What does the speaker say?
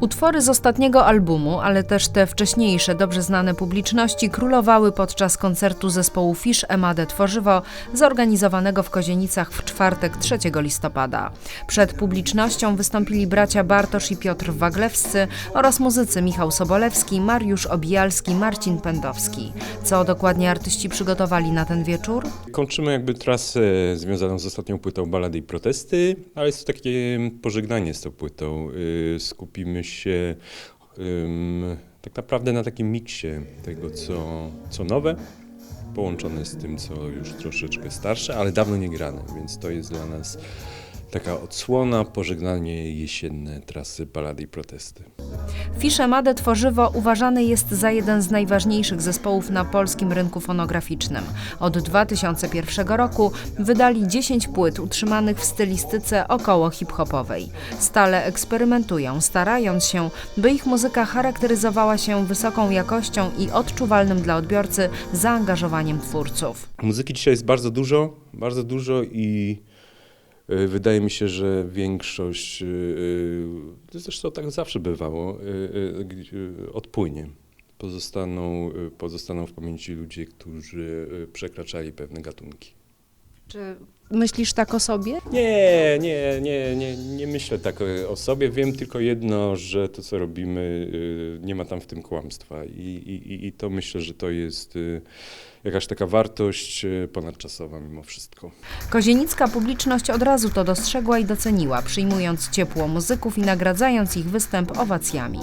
Utwory z ostatniego albumu, ale też te wcześniejsze, dobrze znane publiczności, królowały podczas koncertu zespołu Fisz Emadę Tworzywo, zorganizowanego w Kozienicach w czwartek 3 listopada. Przed publicznością wystąpili bracia Bartosz i Piotr Waglewscy oraz muzycy Michał Sobolewski, Mariusz Obijalski, Marcin Pędowski. Co dokładnie artyści przygotowali na ten wieczór? Kończymy jakby trasę związaną z ostatnią płytą Balady i Protesty, ale jest to takie pożegnanie z tą płytą. Y, Skupimy się ym, tak naprawdę na takim miksie tego, co, co nowe, połączone z tym, co już troszeczkę starsze, ale dawno nie grane, więc to jest dla nas taka odsłona, pożegnanie jesienne trasy Balady i Protesty. Fisz Emadę Tworzywo uważany jest za jeden z najważniejszych zespołów na polskim rynku fonograficznym. Od 2001 roku wydali 10 płyt utrzymanych w stylistyce około hip-hopowej. Stale eksperymentują, starając się, by ich muzyka charakteryzowała się wysoką jakością i odczuwalnym dla odbiorcy zaangażowaniem twórców. Muzyki dzisiaj jest bardzo dużo, bardzo dużo i wydaje mi się, że większość, y, y, zresztą tak zawsze bywało, odpłynie. Pozostaną, pozostaną w pamięci ludzie, którzy przekraczali pewne gatunki. Czy myślisz tak o sobie? Nie, nie, nie, nie, nie myślę tak o- o sobie. Wiem tylko jedno, że to, co robimy, y, nie ma tam w tym kłamstwa. I, i, i- to myślę, że to jest y, jakaś taka wartość ponadczasowa mimo wszystko. Kozienicka publiczność od razu to dostrzegła i doceniła, przyjmując ciepło muzyków i nagradzając ich występ owacjami.